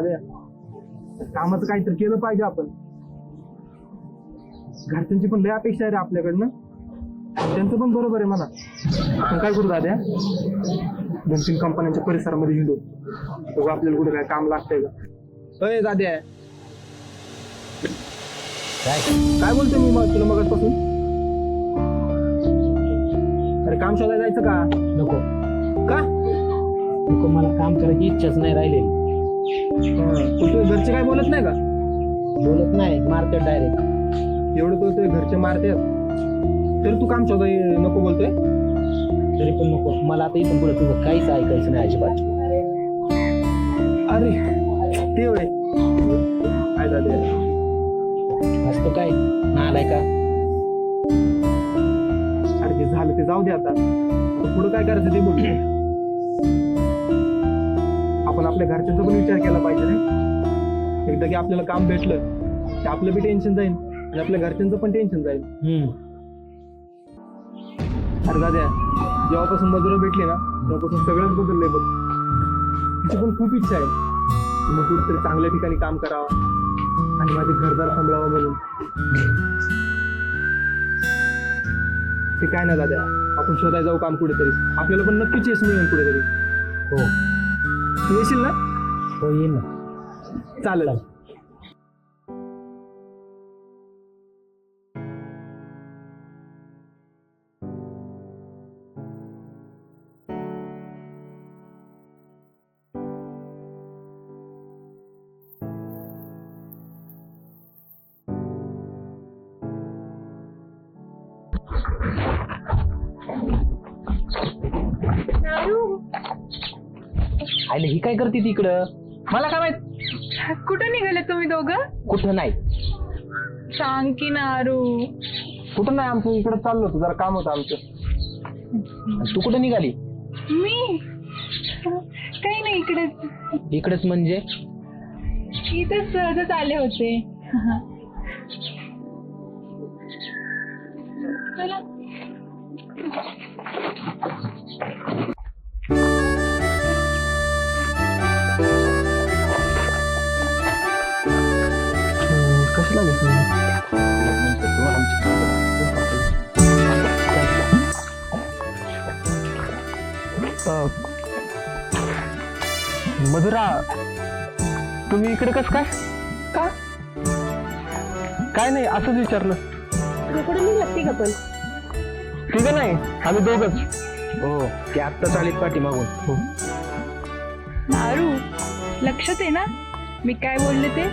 दादा कामाचं काहीतरी केलं पाहिजे आपण. घरच्यांची पण लय अपेक्षा आहे रे आपल्याकडनं. त्यांचं पण बरोबर आहे मला आपण काय करू दाद्या? दोन तीन कंपन्यांच्या परिसरामध्ये हिंडू. बघू आपल्याला कुठे काय काम लागतंय का. अय दाद्या. काय? काय बोलतोय मी मग तुला मगाचपासून अरे काम शोधायला जायचं का? नको. का? नको मला काम करायची इच्छाच नाही राहिलेली. हं, तू तुझ्या घरचे काय बोलत नाही का? बोलत नाही मारते डायरेक्ट एवढं तो तुझे घरचे मारते तरी तू काम शोधाय नको बोलतोय? तरी पण नको. मला आता इथून पुढे तुझं काहीच ऐकायचं नाही अजिबात. अरे ते होय काय दादा असतो काय? ना आलाय का? अरे ते झालं ते जाऊ दे आता. पुढं काय करायचं ते बोल आपण आपल्या घरच्यांचा पण विचार केला पाहिजे रे एकदा की आपल्याला काम भेटलं की आपलं बी टेन्शन जाईल आणि आपल्या घरच्यांचं पण टेन्शन जाईल अरे दादा जेव्हापासून मजुरा भेटली ना तेव्हापासून सगळंच बदललंय बघ. तिची पण खूप इच्छा आहे. की मी कुठेतरी चांगल्या ठिकाणी काम करावं आणि माझे घरदार सांभाळावं म्हणून. ते काय ना दादा आपण शोधायला जाऊ काम कुठेतरी. आपल्याला पण नक्कीच यश मिळेल कुठेतरी. हो. येशील ना? हो येईन ना. चालेल. आयले ही काय करते तिकडं मला काय माहीत? कुठं निघाले तुम्ही दोघं? कुठं नाही. सांग की नारू. कुठं नाही आमचं इकडे चाललो होतो जरा काम होतं आमचं. तू कुठं निघाली? मी? काही नाही इकडेच. इकडेच म्हणजे? इथेच सहजच आले होते. चला. मधुरा तुम्ही इकडे कस काय? का? काय नाही असंच विचारलं. कुठं निघाली का पण? ठीक नाही आम्ही दोघच. हो ते आत्ताच आलीत पाठी मागून नारू लक्षात आहे ना? मी काय बोलले ते?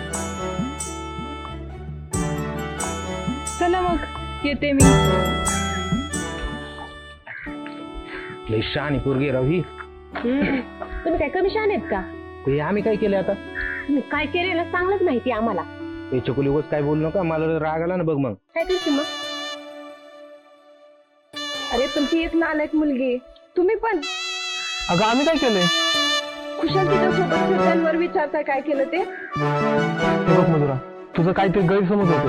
चला मग येते मी. लई शहाणी पोरगी राव ही. तुम्ही काय कमी शान आहेत का? ते आम्ही काय केलं आता? तुम्ही काय केलेलं चांगलंच माहिती आहे आम्हाला. ते चकुली उगाच काय बोलू नका मला राग आला ना बघ मग. काय करते मग? अरे पण ती एक नालायक मुलगी आहे. तुम्ही पण. अगं आम्ही काय केलंय खुशाल तिच्या सोबत फिरत्यांवर विचारताय काय केलं ते? हे बघ मधुरा तुझं काहीतरी गैरसमज होतो.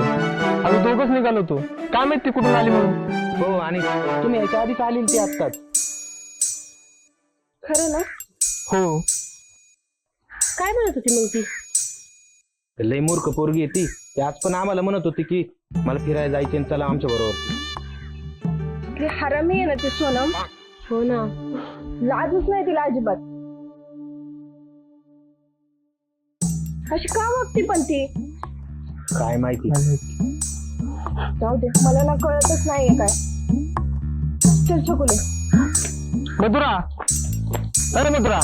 आम्ही दोघच निघालो होतो. काय माहीत ती कुठून आली म्हणून? हो आणि तुम्ही याच्या आधीच आली ती आत्ताच. खरं ना? हो. काय म्हणत होती मग ती? लई मूर्ख पोरगी आहे ती. ती आज पण आम्हाला म्हणत होती की मला फिरायला जायचे चला आमच्या बरोबर. ती हरामी आहे ना ती सोनम? हो ना. लाजच नाही तिला अजिबात. अशी का वागती पण ती? काय माहिती. जाऊ दे मला ना कळतच नाहीये काय. चल चकुले मधुरा. अरे मधुरा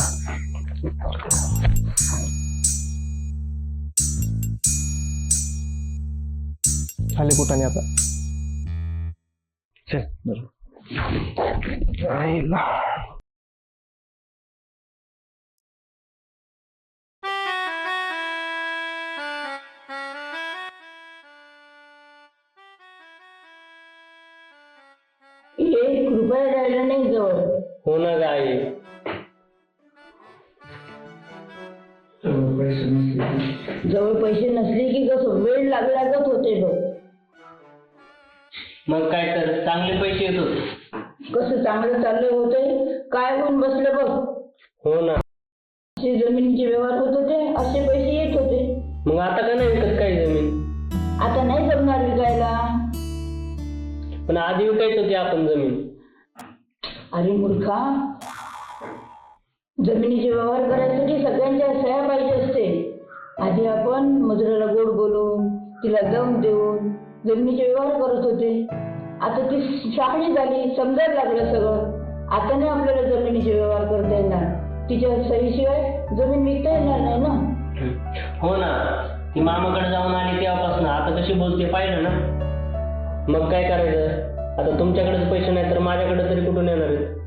खाली कुठाने आता? चल एक रुपया राहिला नाही जवळ. हो ना गाय जवळ पैसे नसले की कसं? वेळ लाग लागत होते बघ मग काय तर चांगले पैसे येत होते. कसं चांगलं चाललं होतंय काय होऊन बसलं बघ. हो ना. असे जमिनीचे व्यवहार होत होते असे पैसे येत होते. मग आता का नाही विकत काही जमीन? आता नाही जमणार विकायला. पण आधी विकायच होती आपण जमीन. अरे मूर्खा जमिनीचे व्यवहार करायसाठी सगळ्यांच्या सह्या पाहिजे असते. आधी आपण मजुराला गोड बोलून तिला दम देऊन जमिनीचे व्यवहार करत होते. आता ती शहाणी झाली समजायला लागलं सगळं. आता नाही आपल्याला जमिनीचे व्यवहार करता येणार. तिच्या सहीशिवाय जमीन विकता येणार नाही ना? हो ना. ती मामाकडे जाऊन आली तेव्हापासून. आता कशी बोलते पाहिलं ना? मग काय करायचं? आता तुमच्याकडेच पैसे नाही तर माझ्याकडे तरी कुठून येणार आहेत?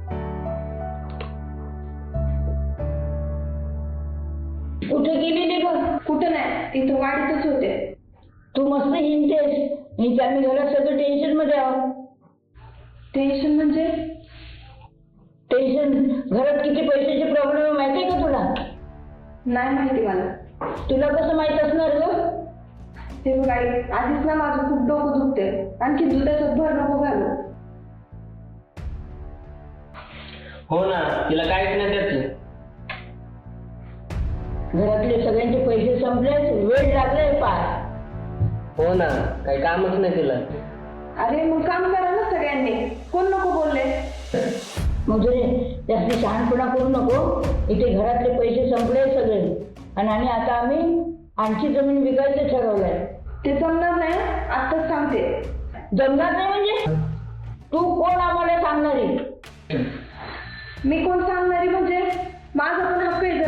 तू मस्त हिंडतेस. मी आम्ही घरात सगळं टेन्शनमध्ये आहोत टेन्शन म्हणजे? टेन्शन घरात किती पैशाचे प्रॉब्लेम आहे माहिती आहे का तुला? नाही माहिती मला. तुला कसं माहीत असणार ग? ते बघ आई आधीच ना माझं खूप डोकं दुखते आणखी दुधाचं भर नको घालू. हो ना तिला काहीच नाही त्याचं घरातले सगळ्यांचे पैसे संपले वेळ लागलाय पार. हो ना काही कामच नाही तिला अरे मग काम करा ना सगळ्यांनी. कोण नको बोलले? जरी जास्त शहाणपणा करू नको. इथे घरातले पैसे संपले सगळे. आणि आणि आता आम्ही आणखी जमीन विकायचं ठरवलंय. ते जमणार नाही आत्ताच सांगते. जमणार नाही म्हणजे? तू कोण आम्हाला सांगणारी? मी कोण सांगणारी म्हणजे? माझा पण हक्क आहे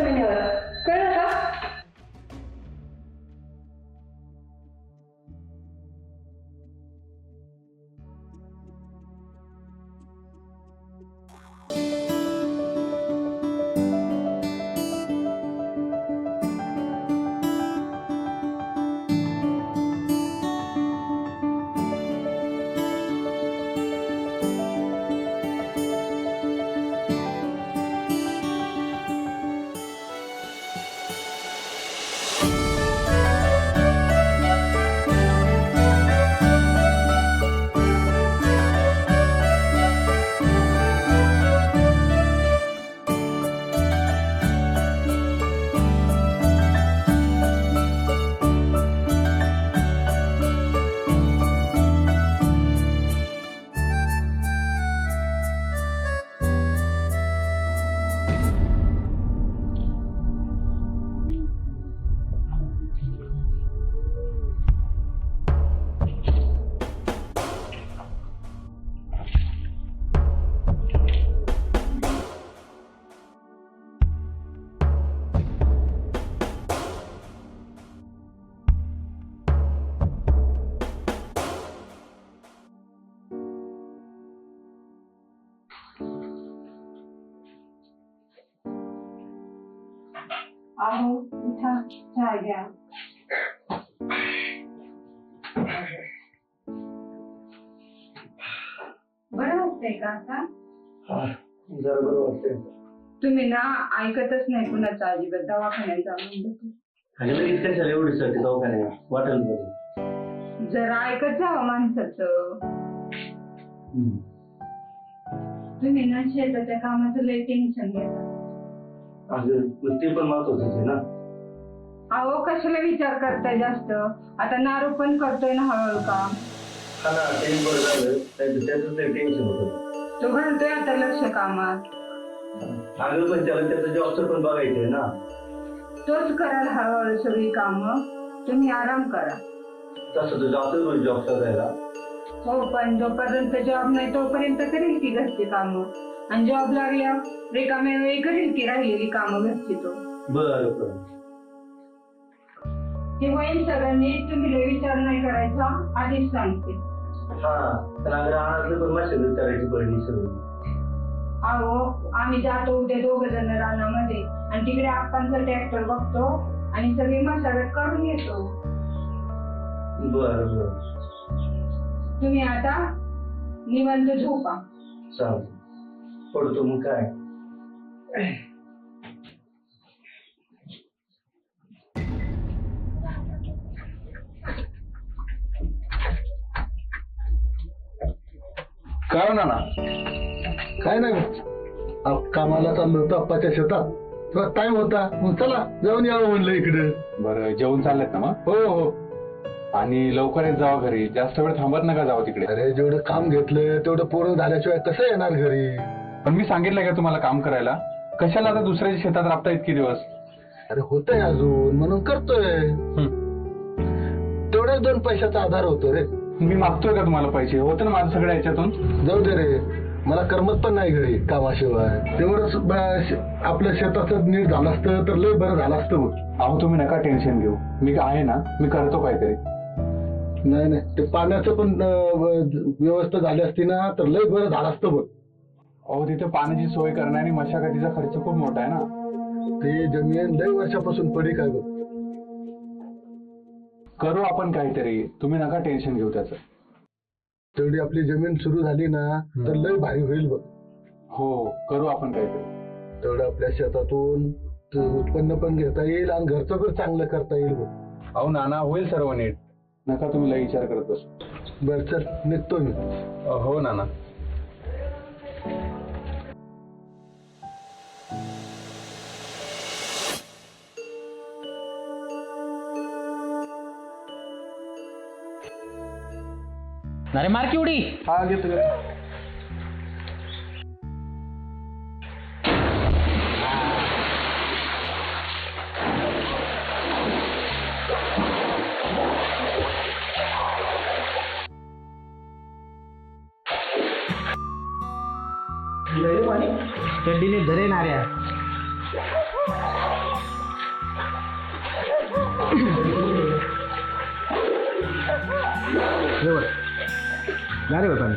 आहो उठा चहा घ्या बरं वाटतंय का आता? जरा बरं वाटतंय. तुम्ही ना ऐकतच नाही कुणाचं अजिबात दवाखान्यात जाऊन बघू. आणि लगेच कशाला एवढीसाठी दवाखान्या वाटेल बरं जरा ऐकत जावं माणसाचं. तुम्ही ना शेताच्या कामाचं लय टेन्शन घेता. अगं ते पण महत्वाचंच आहे ना. अहो कशाला विचार करताय जास्त? आता नारू पण करतोय ना हळूहळू काम हा ना ते बरं झालं. नाही त्याचं ते टेन्शन होतं. तो घालतोय आता लक्ष कामात. अगं पण त्याला त्याचं जॉबचं पण बघायचं आहे ना. तोच कराल हळूहळू सगळी कामं. तुम्ही आराम करा. तसं तर जातोय जॉब करायला हो पण जोपर्यंत जॉब नाही तोपर्यंत करेल की घरची कामं. आणि जॉब लागल्यावर रिकाम्या वेळी करेल की राहिलेली कामं घरची तो. बरं बरं ते होईल सगळं नीट तुम्ही विचार नाही करायचा आधीच सांगते. हा राहणार पण पडली सगळी अहो आम्ही जातो उद्या दोघ जण रानामध्ये. आणि तिकडे आप्पांचा ट्रॅक्टर बघतो आणि सगळी मशागत करून येतो. बर बर तुम्ही आता निवांत झोपा. चाल पडतो मग काय? काय ना ना काय नाही. अहो, कामाला चाललो होतो अप्पाच्या शेतात. थोडा टाइम होता. मग चला जाऊन यावं म्हणलं इकडे. बरं जेवण चाललेत ना मग? हो हो. आणि लवकर येत जावा घरी. जास्त वेळ थांबत नका जावं तिकडे. अरे जेवढं काम घेतलं तेवढं पूर्ण झाल्याशिवाय कसं येणार घरी? पण मी सांगितलं का तुम्हाला काम करायला? कशाला आता दुसऱ्याच्या शेतात राबता इतके दिवस? अरे होतंय अजून म्हणून करतोय. तेवढ्याच दोन पैशाचा आधार होतो रे. मी मागतोय का तुम्हाला पैसे? होतं ना माझं सगळं याच्यातून? जाऊ दे रे. मला करमत पण नाही घरी कामाशिवाय. तेवढंच ब- श- आपल्या शेताचं नीट झालं असतं तर लय बरं झालं असतं बघ. अहो तुम्ही नका टेन्शन घेऊ. मी आहे ना मी करतो काहीतरी. नाही नाही. ते पाण्याचं पण अं, व- व्यवस्था झाली असती ना तर लय बरं झालं असतं बघ. अहो तिथे पाण्याची सोय करणं आणि मशागतीचा खर्च खूप मोठा आहे ना. ते जमीन लय वर्षापासून पडी काय बघ. करू आपण काहीतरी. तुम्ही नका टेन्शन घेऊ त्याचं. तेवढी आपली जमीन सुरू झाली ना तर लय भारी होईल बघ. हो करू आपण काहीतरी. तेवढं आपल्या शेतातून उत्पन्न पण घेता येईल आणि घरचं पण चांगलं करता येईल बघ. अहो नाना होईल सर्व नीट. नका तुम्ही लय विचार करत बसू. बर चल. निघतो मी. हो नाना. अरे मार की उडी. हा घेतो घेतो. गारे बाबा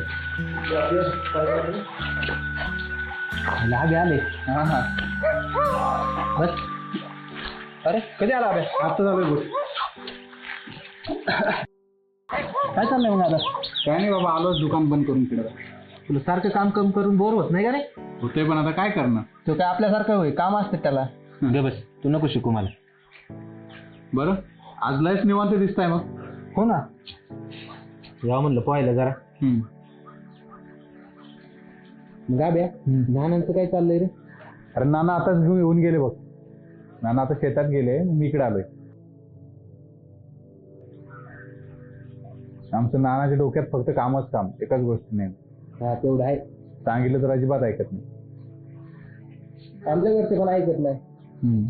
लागे आले. हा हा. बस. अरे कधी आला अभ्यास आता झालं गोष्ट काय चाललंय मग आता? काय नाही बाबा आलोच दुकान बंद करून तिकडे. तुला सारखं काम कम करून बोर होत नाही का रे? होते पण आता काय करणार? तो काय आपल्यासारखं होय काम असते त्याला. गे बस तू नको शिकू मला. बरं आज लयच निवांत दिसताय मग. हो ना. या म्हणलं पाहिलं जरा. गाब्या ज्ञानांचं काय चाललंय रे? अरे नाना आताच घेऊन येऊन गेले बघ. नाना आता शेतात गेले मी इकडे आलोय. आमचं नानाच्या डोक्यात फक्त कामच काम एकाच गोष्टी नाही हा तेवढं आहे. सांगितलं तर अजिबात ऐकत नाही. आमच्या घरचे पण ऐकत नाही. हम्म.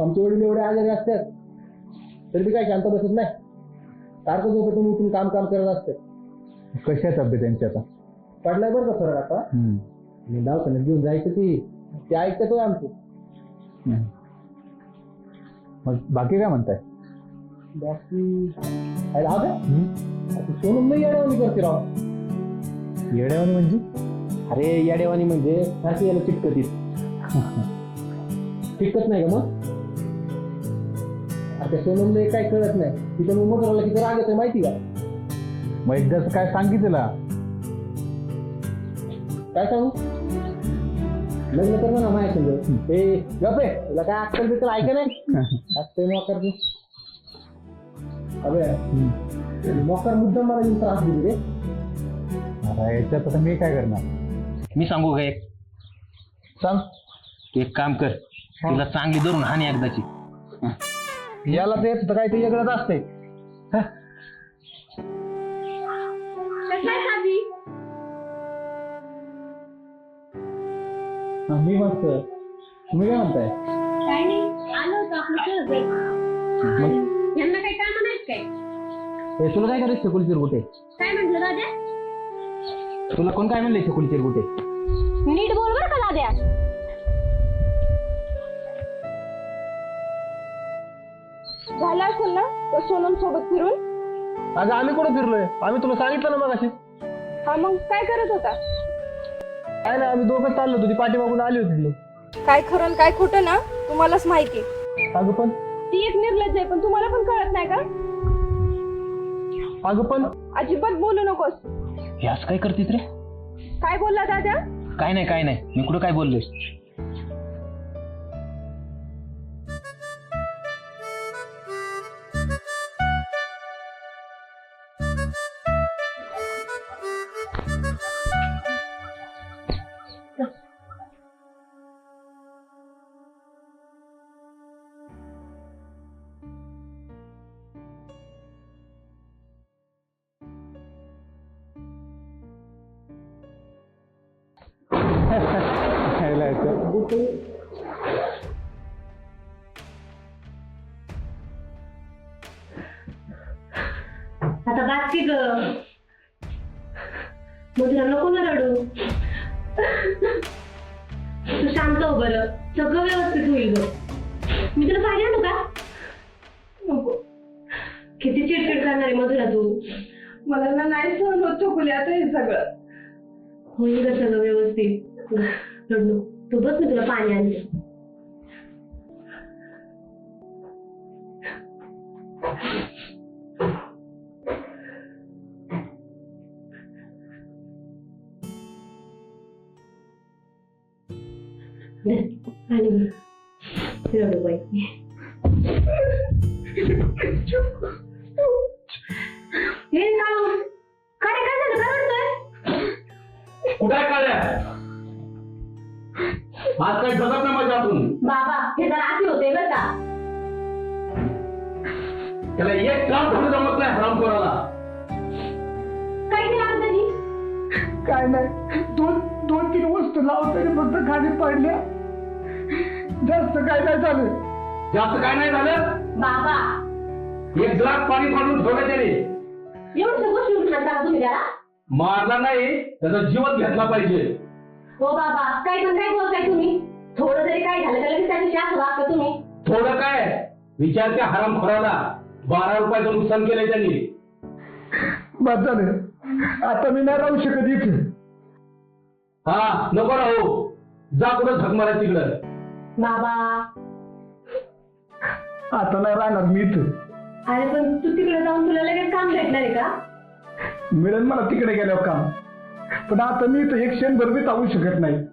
आमचे वडील एवढे आजारी असतात तरी बी काय शांत बसत नाही. सारखं झोपेतून उठून काम काम करत असतात. कशी आहे तब्येत त्यांची आता पडलाय बरं का फरक आता? हम्म. मी दवाखान्यात घेऊन जायचं ती ते ऐकतात होय आमचं. हम्म. मग बाकी काय म्हणताय? बाकी काय द्या आता सोनून नाही करते राव. येड्यावानी म्हणजे? अरे येड्यावानी म्हणजे सारखी याला चिटकतीत चिटकत नाही का मग? आता सोनूला काय कळत नाही. तिथं मग मग किती राग येतोय माहिती का? मग एकदाच काय सांगितलं काय सांगू? लग्न कर ना माझ्या संग. ए गपे तुला काय अक्कल बिकल ऐका नाही? असते मोकर अबे मोकर मुद्दाम मला येऊन त्रास दिली रे. आता याच्यात आता मी काय करणार? मी सांगू का एक? सांग. तू एक काम कर तुला चांगली धरून हानी एकदाची. याला ते येत काय ते वेगळंच असते मी मस्त. तुम्ही काय म्हणताय? काय नाही आलो होतो आपलं सहज यांना काही काम नाहीत काय? ए, तुला काय करायचं छकुली चिरगुटे? काय म्हंटल दाद्या तुला कोण काय म्हणलंय छकुली चिरगुटे? नीट बोल बरं का दाद्या झालं असेल ना सोनम सोबत फिरून? अगं आम्ही कुठं फिरलोय? आम्ही तुला सांगितलं ना मग हा मग काय करत होता? काय नाही आम्ही दोघं चाललो होतो ती पाठीमागून आली होती ती काय खरं आणि काय खोटं ना तुम्हालाच माहिती अगं पण. ती एक निर्लज्ज आहे पण तुम्हाला पण कळत नाही का? अगं पण. अजिबात बोलू नकोस. हे असं काय करतीत रे? काय बोलला दादा? काय नाही काय नाही. मी कुठं काय बोललोय? आता बाकी ग? मधुरा नको ना रडू. तू शांत हो बरं. सगळं व्यवस्थित होईल ग. मी तुला पाहिजे आणू का? नको. किती चिडचिड करणार आहे मधुरा तू. मला ना नाही सहन होत चोकुले आता हे सगळं. होईल ग सगळं व्यवस्थित. रडू. तू बस मी तुला पाणी आणते. आणि रडू बाई. हे काय काय झालं? काय म्हणतोय? कुठे काय आज काय जगत नाही माझ्या आपण बाबा हे जरा आधी होते बरं का? त्याला एक काम करू जमत नाही हराम कोणाला काय केलं अंदाजी काय नाही दोन दोन तीन वस्तू लावताना फक्त खाली पडल्या. जास्त काय नाही झालं. जास्त काय नाही झालं? बाबा. एक ग्लास पाणी काढून ठेवलं त्याने. एवढं सगळं शिवून म्हणता तुम्ही त्याला? मारला नाही त्याचा जीवच घेतला पाहिजे. हो बाबा काय पण काय बोलताय तुम्ही? थोडं जरी काय झालं तर लगेच त्याची शास वागता तुम्ही. थोडं काय? विचार त्या हराम खोराला बारा रुपयाचं नुकसान केलंय त्यांनी. बस झालं. आता मी नाही राहू शकत इथे. हा नको राहू. जा कुठं झक मारा तिकडं. बाबा. आता नाही राहणार मी इथं. अरे पण तू तिकडे जाऊन तुला लगेच काम भेटणार आहे का? मिळेल मला तिकडे गेल्यावर काम. पण आता मी इथं एक क्षण बी थांबू शकत नाही.